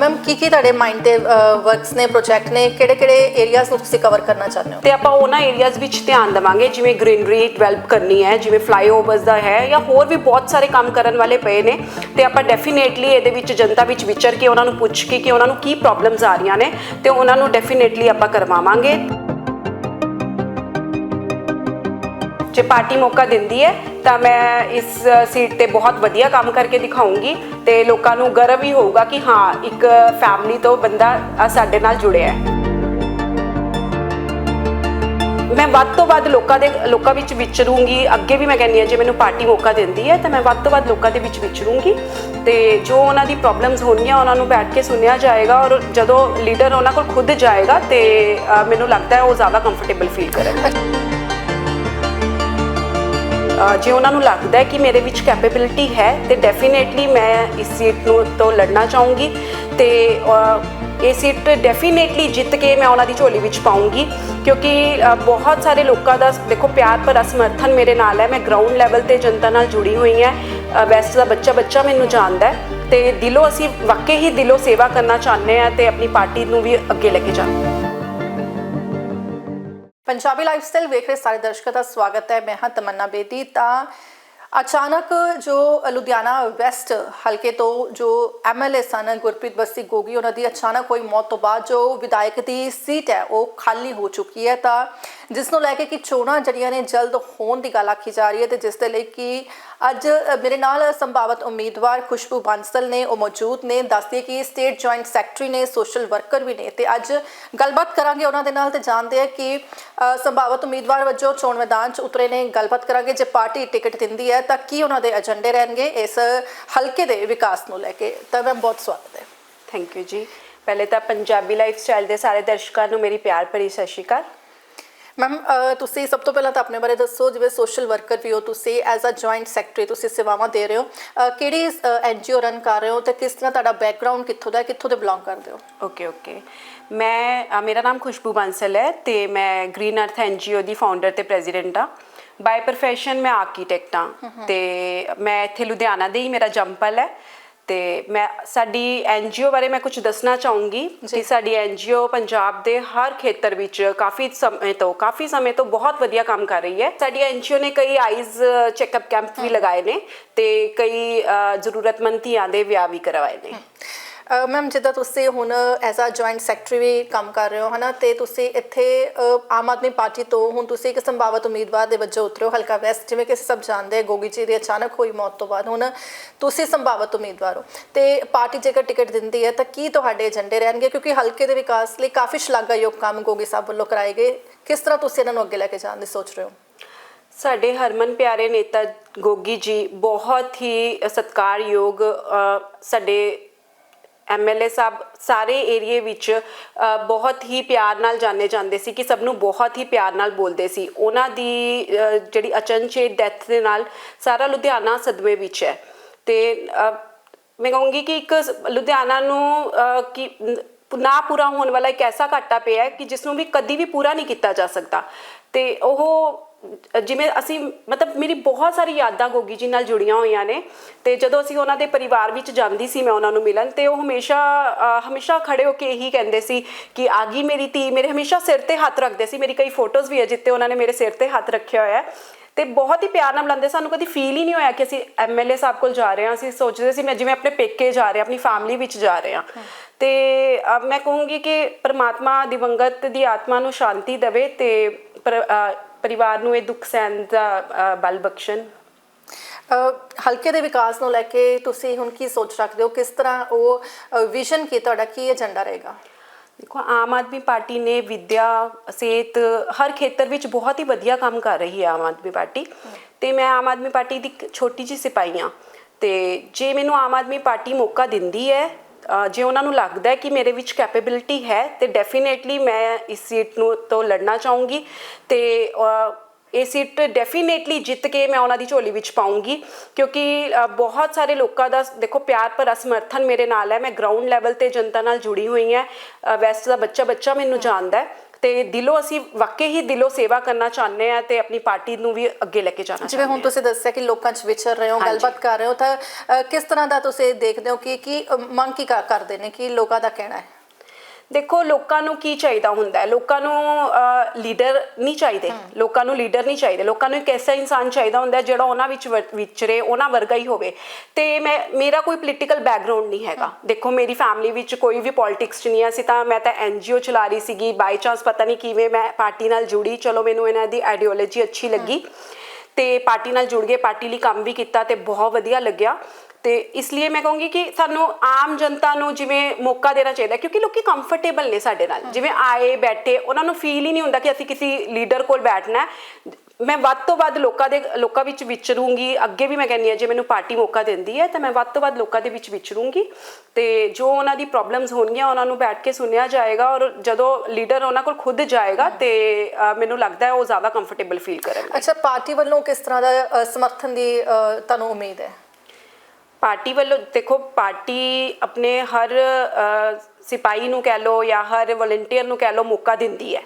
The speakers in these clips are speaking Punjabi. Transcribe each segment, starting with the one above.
ਮੈਮ ਕੀ ਕੀ ਤੁਹਾਡੇ ਮਾਈਂਡ ਤੇ ਵਰਕਸ ਨੇ ਪ੍ਰੋਜੈਕਟ ਨੇ? ਕਿਹੜੇ ਕਿਹੜੇ ਏਰੀਆਜ਼ ਨੂੰ ਤੁਸੀਂ ਕਵਰ ਕਰਨਾ ਚਾਹੁੰਦੇ ਹੋ? ਤੇ ਆਪਾਂ ਉਹਨਾਂ ਏਰੀਆਜ਼ ਵਿੱਚ ਧਿਆਨ ਦੇਵਾਂਗੇ, ਜਿਵੇਂ ਗ੍ਰੀਨਰੀ ਡਿਵੈਲਪ ਕਰਨੀ ਹੈ, ਜਿਵੇਂ ਫਲਾਈਓਵਰਸ ਦਾ ਹੈ, ਜਾਂ ਹੋਰ ਵੀ ਬਹੁਤ ਸਾਰੇ ਕੰਮ ਕਰਨ ਵਾਲੇ ਪਏ ਨੇ। ਤੇ ਆਪਾਂ ਡੈਫੀਨੇਟਲੀ ਇਹਦੇ ਵਿੱਚ ਜਨਤਾ ਵਿੱਚ ਵਿਚਰ ਕੇ ਉਹਨਾਂ ਨੂੰ ਪੁੱਛ ਕੇ ਕਿ ਉਹਨਾਂ ਨੂੰ ਕੀ ਪ੍ਰੋਬਲਮਸ ਆ ਰਹੀਆਂ ਨੇ, ਤੇ ਉਹਨਾਂ ਨੂੰ ਡੈਫੀਨੇਟਲੀ ਆਪਾਂ ਕਰਵਾਵਾਂਗੇ। ਜੇ ਪਾਰਟੀ ਮੌਕਾ ਦਿੰਦੀ ਹੈ, ਤਾਂ ਮੈਂ ਇਸ ਸੀਟ ਤੇ ਬਹੁਤ ਵਧੀਆ ਕੰਮ ਕਰਕੇ ਦਿਖਾਉਂਗੀ ਤੇ ਲੋਕਾਂ ਨੂੰ ਗਰਵ ਹੀ ਹੋਊਗਾ ਕਿ ਹਾਂ, ਇੱਕ ਫੈਮਿਲੀ ਤੋਂ ਬੰਦਾ ਸਾਡੇ ਨਾਲ ਜੁੜਿਆ ਹੈ। ਮੈਂ ਵੱਧ ਤੋਂ ਵੱਧ ਲੋਕਾਂ ਦੇ, ਲੋਕਾਂ ਵਿੱਚ ਵਿਚਰੂੰਗੀ। ਅੱਗੇ ਵੀ ਮੈਂ ਕਹਿੰਦੀ ਹਾਂ, ਜੇ ਮੈਨੂੰ ਪਾਰਟੀ ਮੌਕਾ ਦਿੰਦੀ ਹੈ, ਤਾਂ ਮੈਂ ਵੱਧ ਤੋਂ ਵੱਧ ਲੋਕਾਂ ਦੇ ਵਿੱਚ ਵਿਚਰੂੰਗੀ। ਤੇ ਜੋ ਉਹਨਾਂ ਦੀ ਪ੍ਰੋਬਲਮਸ ਹੋਣਗੀਆਂ, ਉਹਨਾਂ ਨੂੰ ਬੈਠ ਕੇ ਸੁਣਿਆ ਜਾਏਗਾ ਔਰ ਜਦੋਂ ਲੀਡਰ ਉਹਨਾਂ ਕੋਲ ਖੁਦ ਜਾਏਗਾ ਤੇ ਮੈਨੂੰ ਲੱਗਦਾ ਹੈ ਉਹ ਜ਼ਿਆਦਾ ਕੰਫਰਟੇਬਲ ਫੀਲ ਕਰਨਗੇ। ਜੇ ਉਹਨਾਂ ਨੂੰ ਲੱਗਦਾ ਹੈ ਕਿ ਮੇਰੇ ਵਿੱਚ ਕੈਪੇਬਿਲਿਟੀ ਹੈ, ਤੇ ਡੈਫੀਨੇਟਲੀ ਮੈਂ ਇਸ ਸੀਟ ਨੂੰ ਤੋਂ ਲੜਨਾ ਚਾਹੂੰਗੀ। ਤੇ ਇਹ ਸੀਟ ਡੈਫੀਨੇਟਲੀ ਜਿੱਤ ਕੇ ਮੈਂ ਉਹਨਾਂ ਦੀ ਝੋਲੀ ਵਿੱਚ ਪਾਉਂਗੀ ਕਿਉਂਕਿ ਬਹੁਤ ਸਾਰੇ ਲੋਕਾਂ ਦਾ ਦੇਖੋ, ਪਿਆਰ ਭਰਾ ਸਮਰਥਨ ਮੇਰੇ ਨਾਲ ਹੈ। ਮੈਂ ਗਰਾਊਂਡ ਲੈਵਲ ਤੇ ਜਨਤਾ ਨਾਲ ਜੁੜੀ ਹੋਈ ਹਾਂ। ਵੈਸਟ ਦਾ ਬੱਚਾ ਬੱਚਾ ਮੈਨੂੰ ਜਾਣਦਾ ਹੈ। ਤੇ ਦਿਲੋਂ ਅਸੀਂ ਵਾਕਈ ਹੀ ਦਿਲੋਂ ਸੇਵਾ ਕਰਨਾ ਚਾਹੁੰਦੇ ਹਾਂ ਤੇ ਆਪਣੀ ਪਾਰਟੀ ਨੂੰ ਵੀ ਅੱਗੇ ਲੈ ਕੇ ਜਾਣਾ। ਪੰਜਾਬੀ ਲਾਈਫਸਟਾਈਲ ਵੇਖ ਰਹੇ ਸਾਰੇ ਦਰਸ਼ਕਾਂ ਦਾ ਸਵਾਗਤ ਹੈ। ਮੈਂ ਹਾਂ ਤਮੰਨਾ ਬੇਦੀ। ਤਾਂ ਅਚਾਨਕ ਜੋ ਲੁਧਿਆਣਾ ਵੈਸਟ ਹਲਕੇ ਤੋਂ ਜੋ ਐਮਐਲਏ ਸਨ, ਗੁਰਪ੍ਰੀਤ ਬਸਤੀ ਗੋਗੀ, ਉਹਨਾਂ ਦੀ ਅਚਾਨਕ ਹੋਈ ਮੌਤ ਤੋਂ ਬਾਅਦ ਜੋ ਵਿਧਾਇਕ ਦੀ ਸੀਟ ਹੈ, ਉਹ ਖਾਲੀ ਹੋ ਚੁੱਕੀ ਹੈ। ਤਾਂ ਜਿਸ ਨੂੰ ਲੈ ਕੇ ਕਿ ਚੋਣਾਂ ਜਿਹੜੀਆਂ ਨੇ ਜਲਦ ਹੋਣ ਦੀ ਗੱਲ ਆਖੀ ਜਾ ਰਹੀ ਹੈ ਤੇ ਜਿਸ ਦੇ ਲਈ ਕਿ ਅੱਜ ਮੇਰੇ ਨਾਲ ਸੰਭਾਵਤ ਉਮੀਦਵਾਰ ਖੁਸ਼ਬੂ ਬਾਂਸਲ ਨੇ, ਉਹ ਮੌਜੂਦ ਨੇ। ਦੱਸਦੀ ਕਿ ਸਟੇਟ ਜੁਆਇੰਟ ਸੈਕਟਰੀ ਨੇ ਸੋਸ਼ਲ ਵਰਕਰ ਵੀ ਨੇ। ਤੇ ਅੱਜ ਗੱਲਬਾਤ ਕਰਾਂਗੇ ਉਹਨਾਂ ਦੇ ਨਾਲ ਤੇ ਜਾਣਦੇ ਆ ਕਿ ਸੰਭਾਵਤ ਉਮੀਦਵਾਰ ਵਜੋਂ ਚੋਣ ਮੈਦਾਨ 'ਚ ਉਤਰੇ ਨੇ। ਗੱਲਬਾਤ ਕਰਾਂਗੇ ਜੇ ਪਾਰਟੀ ਟਿਕਟ ਦਿੰਦੀ ਹੈ ਤਾਂ ਕੀ ਉਹਨਾਂ ਦੇ ਏਜੰਡੇ ਰਹਿਣਗੇ ਇਸ ਹਲਕੇ ਦੇ ਵਿਕਾਸ ਨੂੰ ਲੈ ਕੇ। ਤਾਂ ਮੈਂ ਬਹੁਤ ਸਵਾਗਤ ਹੈ। ਥੈਂਕ ਯੂ ਜੀ। ਪਹਿਲੇ ਤਾਂ ਪੰਜਾਬੀ ਲਾਈਫ ਸਟਾਈਲ ਦੇ ਸਾਰੇ ਦਰਸ਼ਕਾਂ ਨੂੰ ਮੇਰੀ ਪਿਆਰ ਭਰੀ ਸਤਿ ਸ਼੍ਰੀ ਅਕਾਲ। ਮੈਮ ਤੁਸੀਂ ਸਭ ਤੋਂ ਪਹਿਲਾਂ ਤਾਂ ਆਪਣੇ ਬਾਰੇ ਦੱਸੋ ਜਿਵੇਂ ਸੋਸ਼ਲ ਵਰਕਰ ਵੀ ਹੋ ਤੁਸੀਂ ਐਜ਼ ਅ ਜੁਆਇੰਟ ਸੈਕਟਰੀ ਤੁਸੀਂ ਸੇਵਾਵਾਂ ਦੇ ਰਹੇ ਹੋ। ਕਿਹੜੀ ਐਨਜੀਓ ਰਨ ਕਰ ਰਹੇ ਹੋ ਤੇ ਕਿਸ ਤਰ੍ਹਾਂ ਤੁਹਾਡਾ ਬੈਕਗ੍ਰਾਉਂਡ ਕਿੱਥੋਂ ਦਾ ਕਿੱਥੋਂ ਦੇ ਬਿਲੋਂਗ ਕਰਦੇ ਹੋ? ਓਕੇ ਓਕੇ ਮੈਂ ਮੇਰਾ ਨਾਮ ਖੁਸ਼ਬੂ ਬਾਂਸਲ ਹੈ ਤੇ ਮੈਂ ਗ੍ਰੀਨ ਅਰਥ ਐਨਜੀਓ ਦੀ ਫਾਊਂਡਰ ਤੇ ਪ੍ਰੈਜ਼ੀਡੈਂਟ ਆ ਬਾਈ ਪ੍ਰੋਫੈਸ਼ਨ ਮੈਂ ਆਰਕੀਟੈਕਟ ਆ ਤੇ ਮੈਂ ਇੱਥੇ ਲੁਧਿਆਣਾ ਦੇ ਹੀ ਮੇਰਾ ਜੰਪਲ ਹੈ। ਤੇ ਮੈਂ ਸਾਡੀ ਐਨਜੀਓ ਬਾਰੇ ਮੈਂ ਕੁਝ ਦੱਸਣਾ ਚਾਹੂੰਗੀ ਕਿ ਸਾਡੀ ਐਨਜੀਓ ਪੰਜਾਬ ਦੇ ਹਰ ਖੇਤਰ ਵਿੱਚ ਕਾਫੀ ਸਮੇਂ ਤੋਂ ਕਾਫੀ ਸਮੇਂ ਤੋਂ ਬਹੁਤ ਵਧੀਆ ਕੰਮ ਕਰ ਰਹੀ ਹੈ। ਸਾਡੀ ਐਨਜੀਓ ਨੇ ਕਈ ਆਈਜ਼ ਚੈੱਕਅਪ ਕੈਂਪ ਵੀ ਲਗਾਏ ਨੇ ਤੇ ਕਈ ਜ਼ਰੂਰਤਮੰਦ ਧੀਆਂ ਦੇ ਵਿਆਹ ਵੀ ਕਰਵਾਏ ਨੇ। ਮੈਮ ਜਿੱਦਾਂ ਤੁਸੀਂ ਹੁਣ ਐਜ਼ ਅ ਜੁਆਇੰਟ ਸੈਕਟਰੀ ਵੀ ਕੰਮ ਕਰ ਰਹੇ ਹੋ, ਹਨਾ, ਤੇ ਤੁਸੀਂ ਇੱਥੇ ਆਮ ਆਦਮੀ ਪਾਰਟੀ ਤੋਂ ਹੁਣ ਤੁਸੀਂ ਇੱਕ ਸੰਭਾਵਤ ਉਮੀਦਵਾਰ ਦੇ ਵਜੋਂ ਉਤਰੇ ਹੋ, ਹਲਕਾ ਵੈਸਟ, ਜਿਵੇਂ ਕਿ ਸਭ ਜਾਣਦੇ ਹਾਂ, ਗੋਗੀ ਜੀ ਦੀ ਅਚਾਨਕ ਹੋਈ ਮੌਤ ਤੋਂ ਬਾਅਦ ਹੁਣ ਤੁਸੀਂ ਸੰਭਾਵਤ ਉਮੀਦਵਾਰ ਹੋ। ਤੇ ਪਾਰਟੀ ਜੇਕਰ ਟਿਕਟ ਦਿੰਦੀ ਹੈ, ਤਾਂ ਕੀ ਤੁਹਾਡੇ ਏਜੰਡੇ ਰਹਿਣਗੇ? ਕਿਉਂਕਿ ਹਲਕੇ ਦੇ ਵਿਕਾਸ ਲਈ ਕਾਫੀ ਸ਼ਲਾਘਾਯੋਗ ਕੰਮ ਗੋਗੀ ਸਾਹਿਬ ਵੱਲੋਂ ਕਰਾਏ ਗਏ। ਕਿਸ ਤਰ੍ਹਾਂ ਤੁਸੀਂ ਇਹਨਾਂ ਨੂੰ ਅੱਗੇ ਲੈ ਕੇ ਜਾਣ ਦੀ ਸੋਚ ਰਹੇ ਹੋ? ਸਾਡੇ ਹਰਮਨ ਪਿਆਰੇ ਨੇਤਾ ਗੋਗੀ ਜੀ ਬਹੁਤ ਹੀ ਸਤਿਕਾਰਯੋਗ ਸਾਡੇ ਐਮਐਲਏ ਸਾਹਿਬ ਸਾਰੇ ਏਰੀਏ ਵਿੱਚ ਬਹੁਤ ਹੀ ਪਿਆਰ ਨਾਲ ਜਾਣੇ ਜਾਂਦੇ ਸੀ ਕਿ ਸਭ ਨੂੰ ਬਹੁਤ ਹੀ ਪਿਆਰ ਨਾਲ ਬੋਲਦੇ ਸੀ। ਉਹਨਾਂ ਦੀ ਜਿਹੜੀ ਅਚਨਚੇਤ ਡੈਥ ਦੇ ਨਾਲ ਸਾਰਾ ਲੁਧਿਆਣਾ ਸਦਮੇ ਵਿੱਚ ਹੈ। ਤੇ ਮੈਂ ਕਹੂੰਗੀ ਕਿ ਇੱਕ ਲੁਧਿਆਣਾ ਨੂੰ ਕਿ, ਨਾ ਪੂਰਾ ਹੋਣ ਵਾਲਾ ਇੱਕ ਐਸਾ ਘਾਟਾ ਪਿਆ ਕਿ ਜਿਸ ਨੂੰ ਵੀ ਕਦੀ ਵੀ ਪੂਰਾ ਨਹੀਂ ਕੀਤਾ ਜਾ ਸਕਦਾ। ਤੇ ਉਹ ਜਿਵੇਂ ਅਸੀਂ ਮਤਲਬ ਮੇਰੀ ਬਹੁਤ ਸਾਰੀ ਯਾਦਾਂ ਗੋਗੀ ਜੀ ਨਾਲ ਜੁੜੀਆਂ ਹੋਈਆਂ ਨੇ ਤੇ ਜਦੋਂ ਅਸੀਂ ਉਹਨਾਂ ਦੇ ਪਰਿਵਾਰ ਵਿੱਚ ਜਾਂਦੀ ਸੀ ਮੈਂ ਉਹਨਾਂ ਨੂੰ ਮਿਲਣ ਤੇ ਉਹ ਹਮੇਸ਼ਾ ਹਮੇਸ਼ਾ ਖੜੇ ਹੋ ਕੇ ਇਹੀ ਕਹਿੰਦੇ ਸੀ ਕਿ ਆ ਗਈ ਮੇਰੀ ਧੀ ਮੇਰੇ ਹਮੇਸ਼ਾ ਸਿਰ ਤੇ ਹੱਥ ਰੱਖਦੇ ਸੀ ਮੇਰੀ ਕਈ ਫੋਟੋਜ਼ ਵੀ ਹੈ ਜਿੱਤੇ ਉਹਨਾਂ ਨੇ ਮੇਰੇ ਸਿਰ ਤੇ ਹੱਥ ਰੱਖਿਆ ਹੋਇਆ ਹੈ ਤੇ ਬਹੁਤ ਹੀ ਪਿਆਰ ਨਾਲ ਬੁਲਾਉਂਦੇ ਸਾਨੂੰ ਕਦੀ ਫੀਲ ਹੀ ਨਹੀਂ ਹੋਇਆ ਕਿ ਅਸੀਂ ਐਮਐਲਏ ਸਾਹਿਬ ਕੋਲ ਜਾ ਰਹੇ ਹਾਂ ਅਸੀਂ ਸੋਚਦੇ ਸੀ ਮੈਂ ਜਿਵੇਂ ਆਪਣੇ ਪੇਕੇ ਜਾ ਰਹੇ ਆਪਣੀ ਫੈਮਿਲੀ ਵਿੱਚ ਜਾ ਰਹੇ ਹਾਂ। ਤੇ ਮੈਂ ਕਹੂੰਗੀ ਕਿ ਪ੍ਰਮਾਤਮਾ ਦਿਵੰਗਤ ਦੀ ਆਤਮਾ ਨੂੰ ਸ਼ਾਂਤੀ ਦੇਵੇ ਤੇ ਪਰਿਵਾਰ ਨੂੰ ਇਹ ਦੁੱਖ ਸਹਿਣ ਦਾ ਬਲ ਬਖਸ਼ਣ? ਹਲਕੇ ਦੇ ਵਿਕਾਸ ਨੂੰ ਲੈ ਕੇ ਤੁਸੀਂ ਹੁਣ ਕੀ ਸੋਚ ਰੱਖਦੇ ਹੋ? ਕਿਸ ਤਰ੍ਹਾਂ ਉਹ ਵਿਜ਼ਨ ਕੀ ਤੁਹਾਡਾ ਕੀ ਏਜੰਡਾ ਰਹੇਗਾ? ਦੇਖੋ ਆਮ ਆਦਮੀ ਪਾਰਟੀ ਨੇ ਵਿਦਿਆ ਸਿਹਤ ਹਰ ਖੇਤਰ ਵਿੱਚ ਬਹੁਤ ਹੀ ਵਧੀਆ ਕੰਮ ਕਰ ਰਹੀ ਹੈ ਆਮ ਆਦਮੀ ਪਾਰਟੀ। ਤੇ ਮੈਂ ਆਮ ਆਦਮੀ ਪਾਰਟੀ ਦੀ ਛੋਟੀ ਜਿਹੀ ਸਿਪਾਹੀ ਹਾਂ। ਤੇ ਜੇ ਮੈਨੂੰ ਆਮ ਆਦਮੀ ਪਾਰਟੀ ਮੌਕਾ ਦਿੰਦੀ ਹੈ ਜੇ ਉਹਨਾਂ ਨੂੰ ਲੱਗਦਾ ਹੈ ਕਿ ਮੇਰੇ ਵਿੱਚ ਕੈਪੇਬਿਲਿਟੀ ਹੈ, ਤੇ ਡੈਫੀਨੇਟਲੀ ਮੈਂ ਇਸ ਸੀਟ ਨੂੰ ਤੋਂ ਲੜਨਾ ਚਾਹੂੰਗੀ। ਤੇ ਇਹ ਸੀਟ ਡੈਫੀਨੇਟਲੀ ਜਿੱਤ ਕੇ ਮੈਂ ਉਹਨਾਂ ਦੀ ਝੋਲੀ ਵਿੱਚ ਪਾਉਂਗੀ ਕਿਉਂਕਿ ਬਹੁਤ ਸਾਰੇ ਲੋਕਾਂ ਦਾ ਦੇਖੋ, ਪਿਆਰ ਭਰਾ ਸਮਰਥਨ ਮੇਰੇ ਨਾਲ ਹੈ। ਮੈਂ ਗਰਾਊਂਡ ਲੈਵਲ ਤੇ ਜਨਤਾ ਨਾਲ ਜੁੜੀ ਹੋਈ ਹਾਂ। ਵੈਸਟ ਦਾ ਬੱਚਾ ਬੱਚਾ ਮੈਨੂੰ ਜਾਣਦਾ ਹੈ। ਤੇ ਦਿਲੋਂ ਅਸੀਂ ਵਾਕਈ ਹੀ ਦਿਲੋਂ ਸੇਵਾ ਕਰਨਾ ਚਾਹੁੰਦੇ ਆ ਤੇ ਆਪਣੀ ਪਾਰਟੀ ਨੂੰ ਵੀ ਅੱਗੇ ਲੈ ਕੇ ਜਾਣਾ ਜਿਵੇਂ ਹੁਣ ਤੁਸੀਂ ਦੱਸਿਆ ਕਿ ਲੋਕਾਂ 'ਚ ਵਿਚਰ ਰਹੇ ਹੋ। ਗੱਲਬਾਤ ਕਰ ਰਹੇ ਹੋ ਤਾਂ ਕਿਸ ਤਰ੍ਹਾਂ ਦਾ ਤੁਸੀਂ ਦੇਖਦੇ ਹੋ ਕਿ ਕੀ ਮੰਗ ਕੀ ਕਰ- ਕਰਦੇ ਨੇ ਕਿ ਲੋਕਾਂ ਦਾ ਕਹਿਣਾ ਹੈ ਦੇਖੋ ਲੋਕਾਂ ਨੂੰ ਕੀ ਚਾਹੀਦਾ ਹੁੰਦਾ ਹੈ? ਲੋਕਾਂ ਨੂੰ ਲੀਡਰ ਨਹੀਂ ਚਾਹੀਦੇ। ਲੋਕਾਂ ਨੂੰ ਲੀਡਰ ਨਹੀਂ ਚਾਹੀਦੇ। ਲੋਕਾਂ ਨੂੰ ਇੱਕ ਐਸਾ ਇਨਸਾਨ ਚਾਹੀਦਾ ਹੁੰਦਾ ਹੈ ਜਿਹੜਾ ਉਹਨਾਂ ਵਿੱਚ ਵਿਚਰੇ ਉਹਨਾਂ ਵਰਗਾ ਹੀ ਹੋਵੇ। ਤੇ ਮੈਂ ਮੇਰਾ ਕੋਈ ਪੋਲੀਟੀਕਲ ਬੈਕਗ੍ਰਾਉਂਡ ਨਹੀਂ ਹੈਗਾ। ਦੇਖੋ ਮੇਰੀ ਫੈਮਿਲੀ ਵਿੱਚ ਕੋਈ ਵੀ ਪੋਲਿਟਿਕਸ ਚ ਨਹੀਂ ਅਸੀਂ ਤਾਂ ਮੈਂ ਤਾਂ ਐਨਜੀਓ ਚਲਾ ਰਹੀ ਸੀਗੀ। ਬਾਈ ਚਾਂਸ ਪਤਾ ਨਹੀਂ ਕਿਵੇਂ ਮੈਂ ਪਾਰਟੀ ਨਾਲ ਜੁੜੀ। ਚਲੋ ਮੈਨੂੰ ਇਹਨਾਂ ਦੀ ਆਈਡੀਓਲੋਜੀ ਅੱਛੀ ਲੱਗੀ। ਤੇ ਪਾਰਟੀ ਨਾਲ ਜੁੜ ਗਏ ਪਾਰਟੀ ਲਈ ਕੰਮ ਵੀ ਕੀਤਾ ਤੇ ਬਹੁਤ ਵਧੀਆ ਲੱਗਿਆ। ਤੇ ਇਸ ਲਈ ਮੈਂ ਕਹੂੰਗੀ ਕਿ ਸਾਨੂੰ ਆਮ ਜਨਤਾ ਨੂੰ ਜਿਵੇਂ ਮੌਕਾ ਦੇਣਾ ਚਾਹੀਦਾ, ਕਿਉਂਕਿ ਲੋਕੀ ਕੰਫਰਟੇਬਲ ਨੇ ਸਾਡੇ ਨਾਲ। ਜਿਵੇਂ ਆਏ, ਬੈਠੇ, ਉਹਨਾਂ ਨੂੰ ਫੀਲ ਹੀ ਨਹੀਂ ਹੁੰਦਾ ਕਿ ਅਸੀਂ ਕਿਸੇ ਲੀਡਰ ਕੋਲ ਬੈਠਣਾ ਮੈਂ ਵੱਧ ਤੋਂ ਵੱਧ ਲੋਕਾਂ ਦੇ, ਲੋਕਾਂ ਵਿੱਚ ਵਿਚਰੂੰਗੀ। ਅੱਗੇ ਵੀ ਮੈਂ ਕਹਿੰਦੀ ਹਾਂ, ਜੇ ਮੈਨੂੰ ਪਾਰਟੀ ਮੌਕਾ ਦਿੰਦੀ ਹੈ, ਤਾਂ ਮੈਂ ਵੱਧ ਤੋਂ ਵੱਧ ਲੋਕਾਂ ਦੇ ਵਿੱਚ ਵਿਚਰੂੰਗੀ। ਤੇ ਜੋ ਉਹਨਾਂ ਦੀ ਪ੍ਰੋਬਲਮਸ ਹੋਣਗੀਆਂ, ਉਹਨਾਂ ਨੂੰ ਬੈਠ ਕੇ ਸੁਣਿਆ ਜਾਏਗਾ ਔਰ ਜਦੋਂ ਲੀਡਰ ਉਹਨਾਂ ਕੋਲ ਖੁਦ ਜਾਏਗਾ, ਤੇ ਮੈਨੂੰ ਲੱਗਦਾ ਹੈ ਉਹ ਜ਼ਿਆਦਾ ਕੰਫਰਟੇਬਲ ਫੀਲ ਕਰਨਗੇ। ਅੱਛਾ, ਪਾਰਟੀ ਵੱਲੋਂ ਕਿਸ ਤਰ੍ਹਾਂ ਦਾ ਸਮਰਥਨ ਦੀ ਤੁਹਾਨੂੰ ਉਮੀਦ ਹੈ? ਪਾਰਟੀ ਵੱਲੋਂ ਦੇਖੋ ਪਾਰਟੀ ਆਪਣੇ ਹਰ ਅ, ਸਿਪਾਹੀ ਨੂੰ ਕਹਿ ਲਓ ਜਾਂ ਹਰ ਵਲੰਟੀਅਰ ਨੂੰ ਕਹਿ ਲਓ ਮੌਕਾ ਦਿੰਦੀ ਹੈ।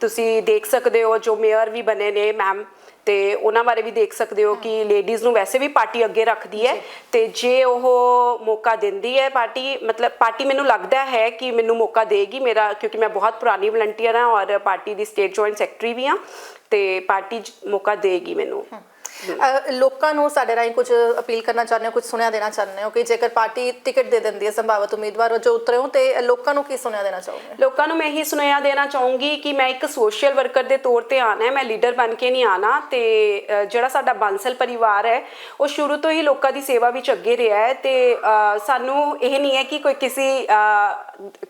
ਤੁਸੀਂ ਦੇਖ ਸਕਦੇ ਹੋ ਜੋ ਮੇਅਰ ਵੀ ਬਣੇ ਨੇ ਮੈਮ ਤੇ ਉਹਨਾਂ ਬਾਰੇ ਵੀ ਦੇਖ ਸਕਦੇ ਹੋ ਕਿ ਲੇਡੀਜ਼ ਨੂੰ ਵੈਸੇ ਵੀ ਪਾਰਟੀ ਅੱਗੇ ਰੱਖਦੀ ਹੈ। ਤੇ ਜੇ ਉਹ ਮੌਕਾ ਦਿੰਦੀ ਹੈ ਪਾਰਟੀ ਮਤਲਬ ਪਾਰਟੀ ਮੈਨੂੰ ਲੱਗਦਾ ਹੈ ਕਿ ਮੈਨੂੰ ਮੌਕਾ ਦੇਗੀ ਮੇਰਾ ਕਿਉਂਕਿ ਮੈਂ ਬਹੁਤ ਪੁਰਾਣੀ ਵਲੰਟੀਅਰ ਹਾਂ ਔਰ ਪਾਰਟੀ ਦੀ ਸਟੇਟ ਜੁਆਇੰਟ ਸੈਕਟਰੀ ਵੀ ਹਾਂ ਤੇ ਪਾਰਟੀ ਮੌਕਾ ਦੇਗੀ ਮੈਨੂੰ। ਲੋਕਾਂ ਨੂੰ ਸਾਡੇ ਰਾਹੀਂ ਕੁਝ ਅਪੀਲ ਕਰਨਾ ਚਾਹੁੰਦੇ ਹੋ, ਕੁਝ ਸੁਣਿਆ ਦੇਣਾ ਚਾਹੁੰਦੇ ਹੋ ਕਿ ਜੇਕਰ ਪਾਰਟੀ ਟਿਕਟ ਦੇ ਦਿੰਦੀ ਹੈ ਸੰਭਾਵਤ ਉਮੀਦਵਾਰ ਜੋ ਉਤਰੇ ਹੋ ਤੇ ਲੋਕਾਂ ਨੂੰ ਕੀ ਸੁਣਿਆ ਦੇਣਾ ਚਾਹੋਗੇ? ਲੋਕਾਂ ਨੂੰ ਮੈਂ ਇਹੀ ਸੁਣਿਆ ਦੇਣਾ ਚਾਹੂੰਗੀ ਕਿ ਮੈਂ ਇੱਕ ਸੋਸ਼ਲ ਵਰਕਰ ਦੇ ਤੌਰ ਤੇ ਆਣਾ ਹੈ, ਮੈਂ ਲੀਡਰ ਬਣ ਕੇ ਨਹੀਂ ਆਣਾ ਤੇ ਜਿਹੜਾ ਸਾਡਾ ਬਾਂਸਲ ਪਰਿਵਾਰ ਹੈ, ਉਹ ਸ਼ੁਰੂ ਤੋਂ ਹੀ ਲੋਕਾਂ ਦੀ ਸੇਵਾ ਵਿੱਚ ਅੱਗੇ ਰਿਹਾ ਹੈ ਤੇ ਸਾਨੂੰ ਇਹ ਨਹੀਂ ਹੈ ਕਿ ਕੋਈ ਕਿਸੇ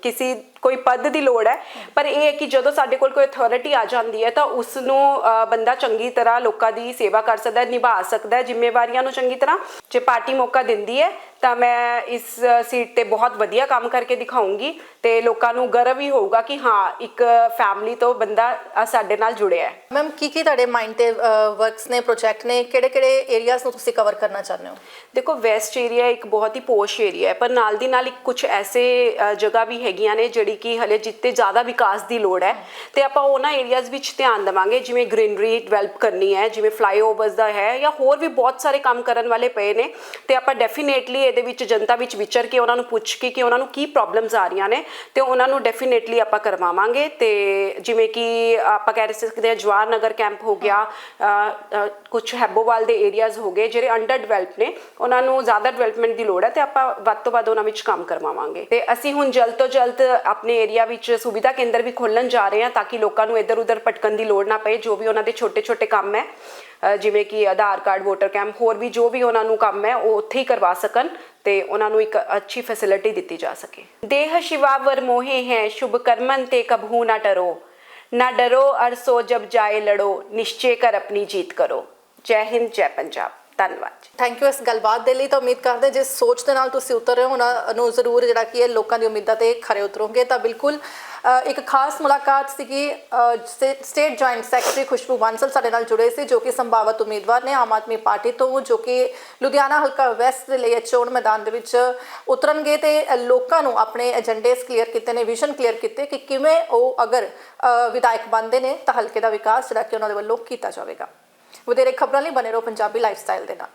ਕਿਸੇ ਕੋਈ ਪਦ ਦੀ ਲੋੜ ਹੈ, ਪਰ ਇਹ ਹੈ ਕਿ ਜਦੋਂ ਸਾਡੇ ਕੋਲ ਕੋਈ ਅਥਾਰਟੀ ਆ ਜਾਂਦੀ ਹੈ, ਤਾਂ ਉਸ ਨੂੰ ਬੰਦਾ ਚੰਗੀ ਤਰ੍ਹਾਂ ਲੋਕਾਂ ਦੀ ਸੇਵਾ ਕਰ ਸਕਦਾ ਹੈ, ਨਿਭਾ ਸਕਦਾ ਹੈ, ਜ਼ਿੰਮੇਵਾਰੀਆਂ ਨੂੰ ਚੰਗੀ ਤਰ੍ਹਾਂ ਜੇ ਪਾਰਟੀ ਮੌਕਾ ਦਿੰਦੀ ਹੈ ਤਾਂ ਮੈਂ ਇਸ ਸੀਟ ਤੇ ਬਹੁਤ ਵਧੀਆ ਕੰਮ ਕਰਕੇ ਦਿਖਾਉਂਗੀ ਤੇ ਲੋਕਾਂ ਨੂੰ ਗਰਵ ਹੀ ਹੋਊਗਾ ਕਿ ਹਾਂ ਇੱਕ ਫੈਮਿਲੀ ਤੋਂ ਬੰਦਾ ਸਾਡੇ ਨਾਲ ਜੁੜਿਆ ਹੈ। ਮੈਮ ਕੀ ਕੀ ਤੁਹਾਡੇ ਮਾਈਂਡ ਤੇ ਵਰਕਸ ਨੇ ਪ੍ਰੋਜੈਕਟ ਨੇ ਕਿਹੜੇ ਕਿਹੜੇ ਏਰੀਆਜ਼ ਨੂੰ ਤੁਸੀਂ ਕਵਰ ਕਰਨਾ ਚਾਹੁੰਦੇ ਹੋ? ਦੇਖੋ ਵੈਸਟ ਏਰੀਆ ਇੱਕ ਬਹੁਤ ਹੀ ਪੋਸ਼ ਏਰੀਆ ਹੈ ਪਰ ਨਾਲ ਦੀ ਨਾਲ ਇੱਕ ਕੁਝ ਐਸੇ ਜਗ੍ਹਾ ਵੀ ਹੈਗੀਆਂ ਨੇ ਜਿਹੜੀ ਕਿ ਹਲੇ ਜਿੱਤੇ ਜ਼ਿਆਦਾ ਵਿਕਾਸ ਦੀ ਲੋੜ ਹੈ ਤੇ ਆਪਾਂ ਉਹਨਾਂ ਏਰੀਆਜ਼ ਵਿੱਚ ਧਿਆਨ ਦੇਵਾਂਗੇ ਜਿਵੇਂ ਗ੍ਰੀਨਰੀ ਡਿਵੈਲਪ ਕਰਨੀ ਹੈ ਜਿਵੇਂ ਫਲਾਈਓਵਰਸ ਦਾ ਹੈ ਜਾਂ ਹੋਰ ਵੀ ਬਹੁਤ ਸਾਰੇ ਕੰਮ ਕਰਨ ਵਾਲੇ ਪਏ ਨੇ ਤੇ ਆਪਾਂ ਡੈਫੀਨੇਟਲੀ ਇਹਦੇ ਵਿੱਚ ਜਨਤਾ ਵਿੱਚ ਵਿਚਰ ਕੇ ਉਹਨਾਂ ਨੂੰ ਪੁੱਛ ਕੇ ਕਿ ਉਹਨਾਂ ਨੂੰ ਕੀ ਪ੍ਰੋਬਲਮਸ ਆ ਰਹੀਆਂ ਨੇ ਤੇ ਉਹਨਾਂ ਨੂੰ ਡੈਫੀਨੇਟਲੀ ਆਪਾਂ ਕਰਵਾਵਾਂਗੇ ਤੇ ਜਿਵੇਂ ਕਿ ਆਪਾਂ ਕਹਿ ਸਕਦੇ ਹਾਂ ਜਵਾਹਰ ਨਗਰ ਕੈਂਪ ਹੋ ਗਿਆ ਕੁਝ ਹੈਬੋਵਾਲ ਦੇ ਏਰੀਆਜ਼ ਹੋ ਗਏ ਜਿਹੜੇ ਅੰਡਰ ਡਿਵੈਲਪ ਨੇ, ਉਹਨਾਂ ਨੂੰ ਜ਼ਿਆਦਾ ਡਿਵੈਲਪਮੈਂਟ ਦੀ ਲੋੜ ਹੈ ਤੇ ਆਪਾਂ ਵੱਧ ਤੋਂ ਵੱਧ ਉਹਨਾਂ ਵਿੱਚ ਕੰਮ ਕਰਵਾਵਾਂਗੇ। ਤੇ ਅਸੀਂ ਹੁਣ ਜਲਦ ਤੋਂ ਜਲਦ ਆਪਣੇ ਏਰੀਆ ਵਿੱਚ ਸੁਵਿਧਾ ਕੇਂਦਰ ਵੀ ਖੋਲਣ ਜਾ ਰਹੇ ਹਾਂ ਤਾਂ ਕਿ ਲੋਕਾਂ ਨੂੰ ਇੱਧਰ ਉੱਧਰ ਭਟਕਣ ਦੀ ਲੋੜ ਨਾ ਪਏ, ਜੋ ਵੀ ਉਹਨਾਂ ਦੇ ਛੋਟੇ ਛੋਟੇ ਕੰਮ ਹੈ ਜਿਵੇਂ ਕਿ ਆਧਾਰ ਕਾਰਡ ਵੋਟਰ ਕੈਂਪ ਹੋਰ ਵੀ ਜੋ ਵੀ ਉਹਨਾਂ ਨੂੰ ਕੰਮ ਹੈ, ਉਹ ਉੱਥੇ ਹੀ ਕਰਵਾ ਸਕਣ। ਤੇ ਉਹਨਾਂ ਨੂੰ ਇੱਕ ਅੱਛੀ ਫੈਸਿਲਿਟੀ ਦਿੱਤੀ ਜਾ ਸਕੇ। ਦੇਹ ਸ਼ਿਵਾਵਰ ਮੋਹੇ ਹੈ, ਸ਼ੁਭ ਕਰਮਨ ਤੇ ਕਬਹੂ ਨਾ ਡਰੋ। ਨਾ ਡਰੋ ਅਰ ਸੋ ਜਬ ਜਾਏ ਲੜੋ, ਨਿਸ਼ਚੈ ਕਰ ਆਪਣੀ ਜੀਤ ਕਰੋ। ਜੈ ਹਿੰਦ, ਜੈ ਪੰਜਾਬ। ਧੰਨਵਾਦ ਜੀ। ਥੈਂਕ ਯੂ ਇਸ ਗੱਲਬਾਤ ਦੇ ਲਈ ਤਾਂ ਉਮੀਦ ਕਰਦੇ ਜਿਸ ਸੋਚ ਦੇ ਨਾਲ ਤੁਸੀਂ ਉਤਰ ਰਹੇ ਹੋ, ਉਹਨਾਂ ਨੂੰ ਜ਼ਰੂਰ ਜਿਹੜਾ ਕੀ ਹੈ ਲੋਕਾਂ ਦੀ ਉਮੀਦਾਂ ਤੇ ਖਰੇ ਉਤਰੋਗੇ ਤਾਂ ਬਿਲਕੁਲ ਇੱਕ ਖਾਸ ਮੁਲਾਕਾਤ ਸੀਗੀ ਸਟੇਟ ਜੁਆਇੰਟ ਸੈਕਟਰੀ ਖੁਸ਼ਬੂ ਬਾਂਸਲ ਸਾਡੇ ਨਾਲ ਜੁੜੇ ਸੀ, ਜੋ ਕਿ ਸੰਭਾਵਤ ਉਮੀਦਵਾਰ ਨੇ ਆਮ ਆਦਮੀ ਪਾਰਟੀ ਤੋਂ, ਜੋ ਕਿ ਲੁਧਿਆਣਾ ਹਲਕਾ ਵੈਸਟ ਦੇ ਲਈ ਇਹ ਚੋਣ ਮੈਦਾਨ ਦੇ ਵਿੱਚ ਉਤਰਨਗੇ ਤੇ ਲੋਕਾਂ ਨੂੰ ਆਪਣੇ ਏਜੰਡੇਸ ਕਲੀਅਰ ਕੀਤੇ ਨੇ ਵਿਜ਼ਨ ਕਲੀਅਰ ਕੀਤੇ ਕਿ ਕਿਵੇਂ ਉਹ ਅਗਰ ਵਿਧਾਇਕ ਬਣਦੇ ਨੇ, ਤਾਂ ਹਲਕੇ ਦਾ ਵਿਕਾਸ ਜਿਹੜਾ ਕਿ ਉਹਨਾਂ ਦੇ ਵੱਲੋਂ ਕੀਤਾ ਜਾਵੇਗਾ ਵਧੇਰੇ ਖਬਰਾਂ ਲਈ ਬਨੇ ਰਹੋ ਪੰਜਾਬੀ ਲਾਈਫਸਟਾਈਲ ਦੇ ਨਾਲ।